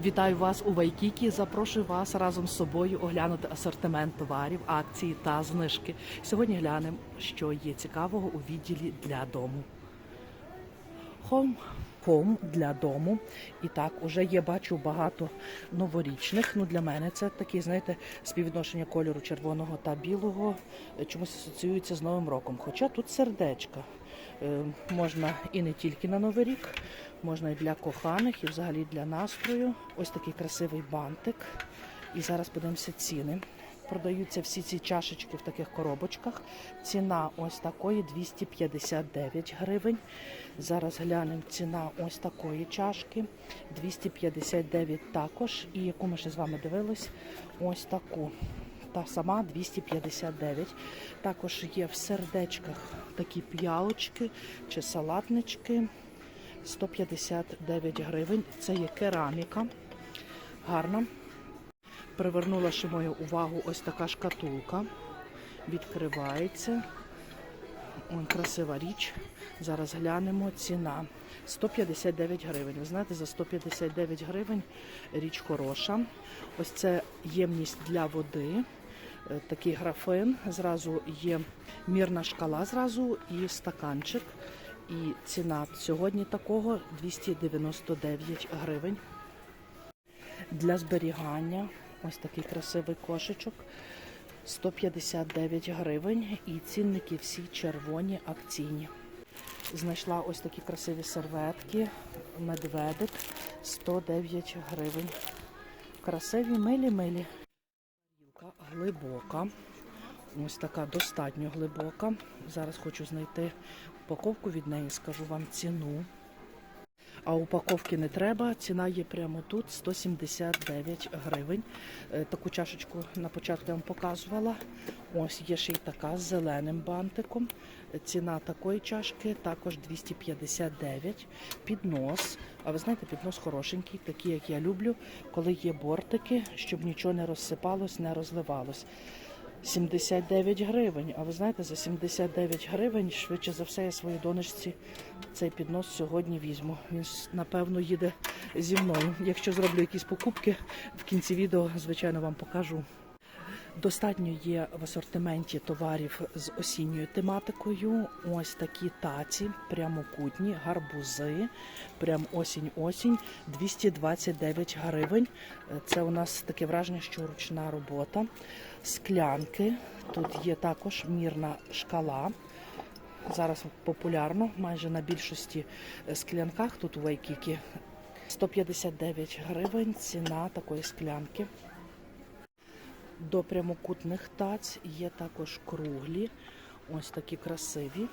Вітаю вас у Вайкікі. Запрошую вас разом з собою оглянути асортимент товарів, акції та знижки. Сьогодні глянемо, що є цікавого у відділі для дому. Home для дому. І так, уже є, бачу багато новорічних. Ну для мене це такі, знаєте, співвідношення кольору червоного та білого е, чомусь асоціюється з Новим роком. Хоча тут сердечка. Е, Можна і не тільки на Новий рік, можна і для коханих, і взагалі для настрою. Ось такий красивий бантик. І зараз подивимося ціни. Продаються всі ці чашечки в таких коробочках. Ціна ось такої 259 гривень. Зараз глянемо ціна ось такої чашки 259 також. І яку ми ще з вами дивились, ось таку. Та сама 259. Також є в сердечках такі п'ялочки чи салатнички. 159 гривень. Це є кераміка. Гарна. Привернула ще мою увагу ось така шкатулка. Відкривається. Ой, красива річ. Зараз глянемо. Ціна 159 гривень. Ви знаєте, за 159 гривень річ хороша. Ось це ємність для води. Е, Такий графин. Зразу є мірна шкала зразу і стаканчик. І ціна сьогодні такого 299 гривень. Для зберігання ось такий красивий кошечок 159 гривень. І цінники всі червоні акційні. Знайшла ось такі красиві серветки, медведик 109 гривень. Красиві, милі-милі. Глибока. Ось така достатньо глибока. Зараз хочу знайти упаковку від неї, скажу вам ціну. А упаковки не треба. Ціна є прямо тут 179 гривень. Е, Таку чашечку на початку я вам показувала. Ось є ще й така з зеленим бантиком. Ціна такої чашки також 259. Піднос. А ви знаєте, піднос хорошенький, такий, як я люблю, коли є бортики, щоб нічого не розсипалось, не розливалось. 79 гривень. А ви знаєте, за 79 гривень, швидше за все, я своїй донечці цей піднос сьогодні візьму. Він напевно їде зі мною. Якщо зроблю якісь покупки, в кінці відео, звичайно, вам покажу. Достатньо є в асортименті товарів з осінньою тематикою. Ось такі таці, прямокутні, гарбузи, прям осінь-осінь, 229 гривень. Е, Це у нас таке враження, що ручна робота. Склянки. Тут є також мірна шкала. Зараз популярно майже на більшості е, склянках тут у Вайкікі. 159 гривень ціна такої склянки. До прямокутних таць є також круглі, ось такі красиві.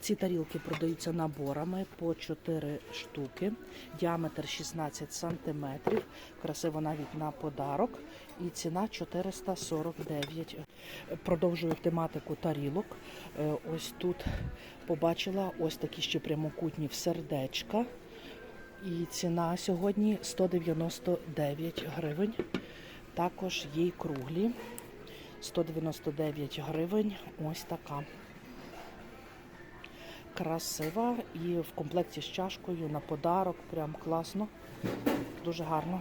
Ці тарілки продаються наборами по 4 штуки, діаметр 16 см, красиво навіть на подарок. І ціна 449. Продовжую тематику тарілок. Е, Ось тут побачила ось такі ще прямокутні в сердечка. І ціна сьогодні 199 гривень. Також є й круглі. 199 гривень. Ось така. Красива і в комплекті з чашкою на подарок. Прям класно. Дуже гарно.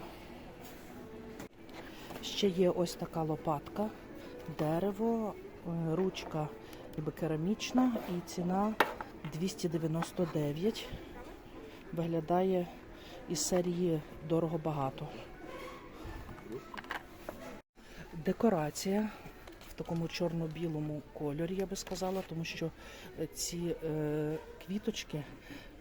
Ще є ось така лопатка, дерево, е, ручка ніби керамічна і ціна 299. Виглядає із серії дорого багато. Декорація в такому чорно-білому кольорі, я би сказала, тому що ці е, квіточки,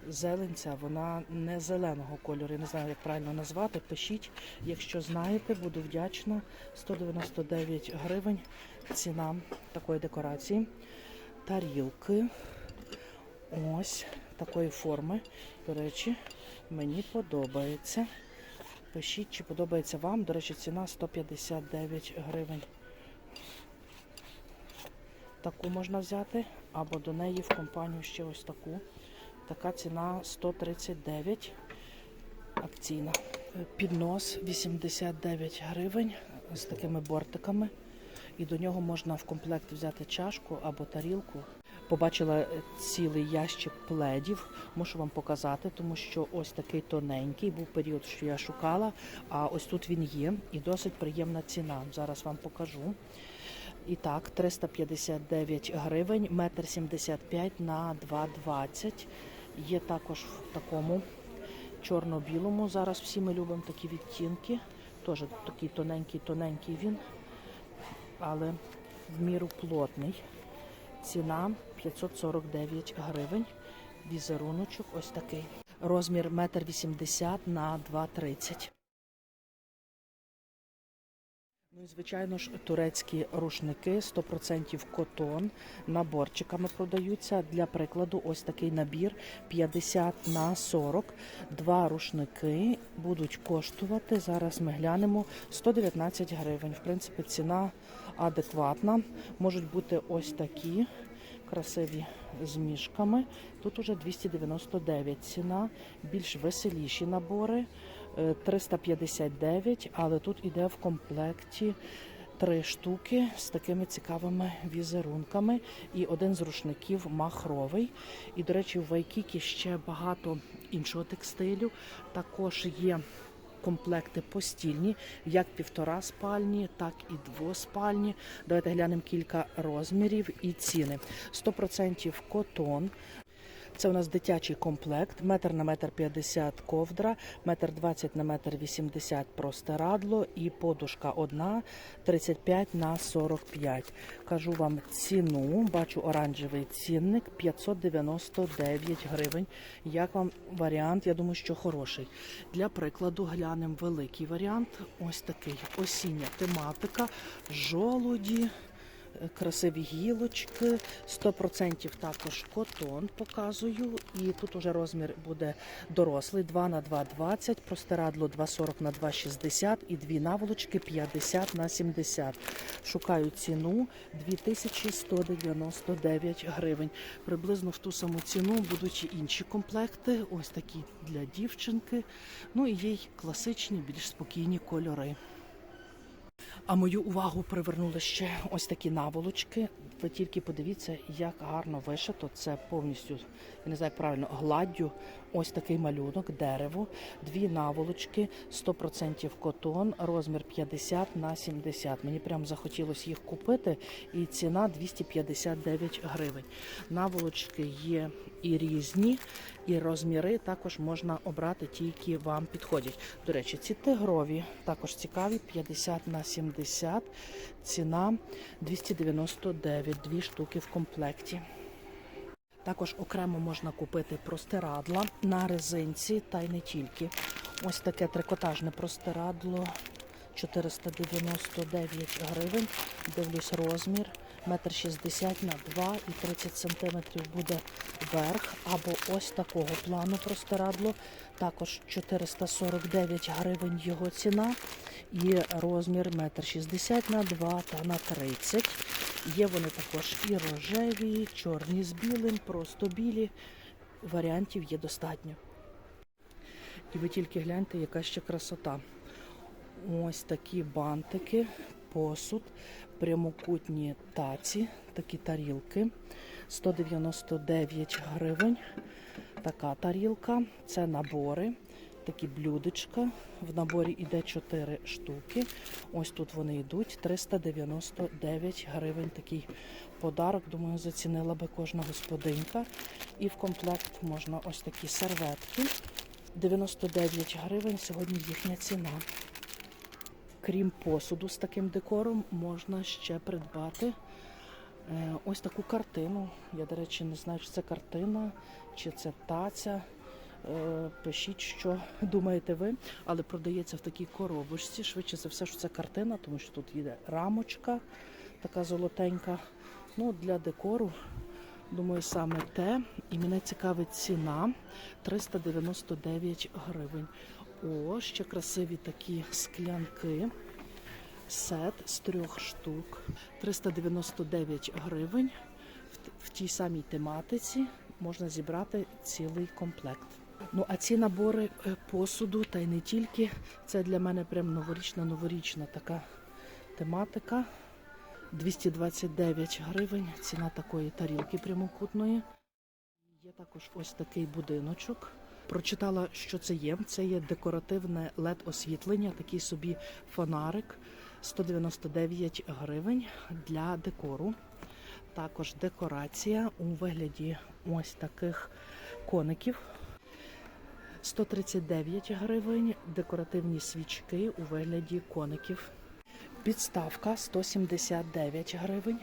зеленця, вона не зеленого кольору. Я не знаю, як правильно назвати. Пишіть, якщо знаєте, буду вдячна. 199 гривень ціна такої декорації. Тарілки. Ось такої форми. До речі, мені подобається. Пишіть, чи подобається вам. До речі, ціна 159 гривень. Таку можна взяти, або до неї в компанію ще ось таку. Така ціна 139 акційна. Піднос 89 гривень з такими бортиками. І до нього можна в комплект взяти чашку або тарілку. Побачила цілий ящик пледів. Мушу вам показати, тому що ось такий тоненький був період, що я шукала. А ось тут він є і досить приємна ціна. Зараз вам покажу. І так, 359 гривень, метр 75 на 2,20. Є також в такому чорно-білому. Зараз всі ми любимо такі відтінки. Теж такий тоненький-тоненький він, але в міру плотний. Ціна 549 гривень. Візеруночок ось такий. Розмір 1,80 м на 2,30 Ну і звичайно ж турецькі рушники 100% котон наборчиками продаються. Для прикладу, ось такий набір 50 на 40. Два рушники будуть коштувати. Зараз ми глянемо 119 гривень. В принципі, ціна адекватна. Можуть бути ось такі красиві з мішками. Тут уже 299 ціна, більш веселіші набори. е, 359, але тут іде в комплекті три штуки з такими цікавими візерунками. І один з рушників махровий. І, до речі, в Вайкікі ще багато іншого текстилю. Також є комплекти постільні, як півтора спальні, так і двоспальні. Давайте глянемо кілька розмірів і ціни. 100% котон. Це у нас дитячий комплект, метр на метр 50 ковдра, метр 20 на метр 80 простирадло і подушка одна 35 на 45. Кажу вам ціну, бачу оранжевий цінник 599 гривень. Як вам варіант? Я думаю, що хороший. Для прикладу глянемо великий варіант. Ось такий осіння тематика, жолуді красиві гілочки, 100% також котон показую. І тут уже розмір буде дорослий 2 на 2,20, простирадло 2,40 на 2,60 і дві наволочки 50 на 70. Шукаю ціну 2199 гривень. Приблизно в ту саму ціну будуть і інші комплекти, ось такі для дівчинки. Ну і є й класичні, більш спокійні кольори. А мою увагу привернули ще ось такі наволочки. Ви тільки подивіться, як гарно вишито. Це повністю, я не знаю правильно, гладдю. Ось такий малюнок, дерево, дві наволочки, 100% котон, розмір 50 на 70. Мені прям захотілося їх купити, і ціна 259 гривень. Наволочки є і різні, і розміри також можна обрати ті, які вам підходять. До речі, ці тигрові також цікаві, 50 на 70, ціна 299, дві штуки в комплекті. Також окремо можна купити простирадла на резинці та й не тільки. Ось таке трикотажне простирадло 499 гривень. Дивлюсь розмір. Метр 60 на 2 і 30 сантиметрів буде верх. Або ось такого плану простирадло. Також 449 гривень його ціна. І розмір метр 60 на 2 та на 30. Є вони також і рожеві, і чорні з білим, просто білі. Варіантів є достатньо. І ви тільки гляньте, яка ще красота. Ось такі бантики, посуд, прямокутні таці, такі тарілки. 199 гривень. Така тарілка. Це набори. Такі блюдечка. В наборі йде 4 штуки. Ось тут вони йдуть. 399 гривень. Такий подарок. Думаю, зацінила би кожна господинка. І в комплект можна ось такі серветки. 99 гривень. Сьогодні їхня ціна. Крім посуду з таким декором, можна ще придбати е, ось таку картину. Я, до речі, не знаю, чи це картина, чи це таця. Е, Пишіть, що думаєте ви, але продається в такій коробочці. Швидше за все, що це картина, тому що тут є рамочка така золотенька. Ну, для декору, думаю, саме те. І мене цікавить ціна 399 гривень. О, ще красиві такі склянки. Сет з трьох штук. 399 гривень. В, в тій самій тематиці можна зібрати цілий комплект. Ну а ці набори е, посуду, та й не тільки. Це для мене прям новорічна, новорічна така тематика. 229 гривень. Ціна такої тарілки прямокутної. Є також ось такий будиночок. Прочитала, що це є. Це є декоративне led освітлення, такий собі фонарик. 199 гривень для декору. Також декорація у вигляді ось таких коників. 139 гривень. Декоративні свічки у вигляді коників. Підставка 179 гривень.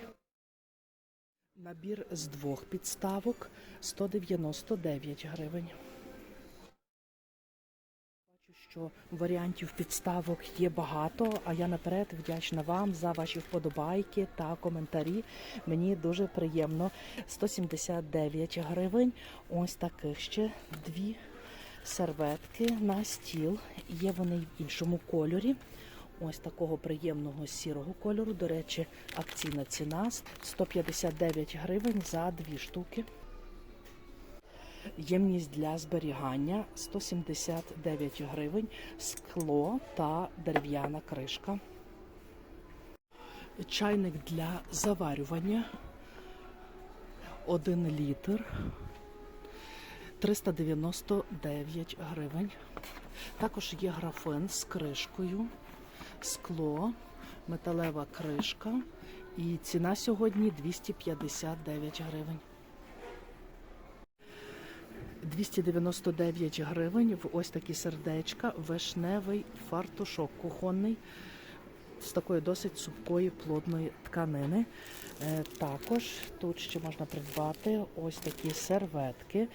Набір з двох підставок 199 гривень. Бачу, що варіантів підставок є багато, а я наперед вдячна вам за ваші вподобайки та коментарі. Мені дуже приємно. 179 гривень. Ось таких ще дві серветки на стіл. Є вони в іншому кольорі. Ось такого приємного сірого кольору. До речі, акційна ціна 159 гривень за дві штуки. Ємність для зберігання 179 гривень, скло та дерев'яна кришка. Чайник для заварювання 1 літр 399 гривень. Також є графин з кришкою, скло, металева кришка. І ціна сьогодні 259 гривень. 299 гривень в ось такі сердечка, вишневий фартушок кухонний з такої досить супкої плотної тканини. Е, Також тут ще можна придбати ось такі серветки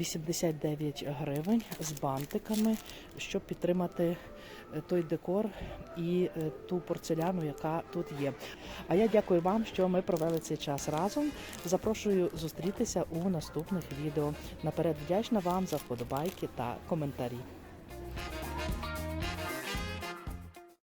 89 гривень з бантиками, щоб підтримати е, той декор і е, ту порцеляну, яка тут є. А я дякую вам, що ми провели цей час разом. Запрошую зустрітися у наступних відео. Наперед вдячна вам за вподобайки та коментарі.